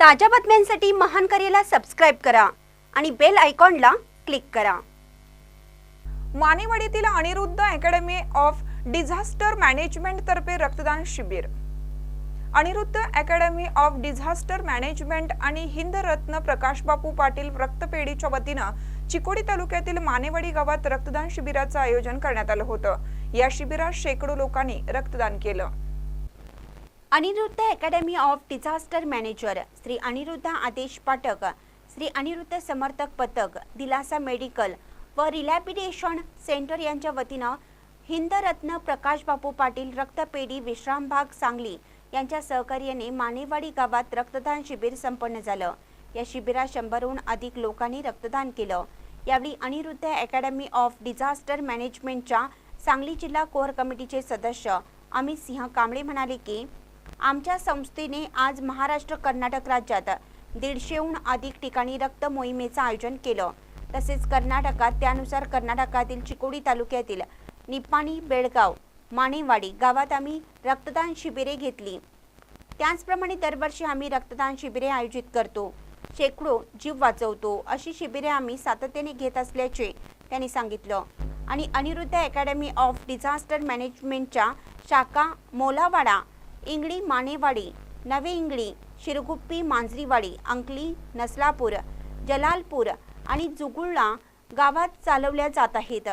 ताज्या बातम्यांसाठी महान करेला सबस्क्राईब करा आणि बेल आयकॉनला क्लिक करा. मानेवाडीतील Aniruddha academy of disaster management तर्फे रक्तदान शिबिर. Aniruddha academy of disaster management आणि हिंद रत्न प्रकाश बापू पाटील रक्तपेढीच्या वतीनं चिकोडी तालुक्यातील मानेवाडी गावात रक्तदान शिबिराचं आयोजन करण्यात आलं होतं. या शिबिरात शेकडो लोकांनी रक्तदान केलं. Aniruddha academy of disaster manager Shri Aniruddha Adesh Pathak Shri Aniruddha समर्थक पथक दिलासा मेडिकल व रिलॅबिटेशन सेंटर यांच्या वतीनं हिंदरत्न प्रकाश बापू पाटील रक्तपेढी विश्रामबाग सांगली यांच्या सहकार्याने मानेवाडी गावात रक्तदान शिबिर संपन्न झालं. या शिबिरात शंभरहून अधिक लोकांनी रक्तदान केलं. यावेळी अनिरुद्ध अकॅडमी ऑफ डिझास्टर मॅनेजमेंटच्या सांगली जिल्हा कोअर कमिटीचे सदस्य अमित सिंह कांबळे म्हणाले की आमच्या संस्थेने आज महाराष्ट्र कर्नाटक राज्यात दीडशेहून अधिक ठिकाणी रक्त मोहिमेचं आयोजन केलं. तसेच कर्नाटकात त्यानुसार कर्नाटकातील चिकोडी तालुक्यातील निपाणी बेळगाव मानेवाडी गावात आम्ही रक्तदान शिबिरे घेतली. त्याचप्रमाणे दरवर्षी आम्ही रक्तदान शिबिरे आयोजित करतो. शेकडो जीव वाचवतो. अशी शिबिरे आम्ही सातत्याने घेत असल्याचे त्यांनी सांगितलं. आणि अनिरुद्ध अकॅडमी ऑफ डिझास्टर मॅनेजमेंटच्या शाखा मोलावाडा इंगळी मानेवाडी नवे इंगळी शिरगुप्पी मांजरीवाडी अंकली नसलापूर जलालपूर आणि जुगुळला गावात चालवल्या जात आहेत.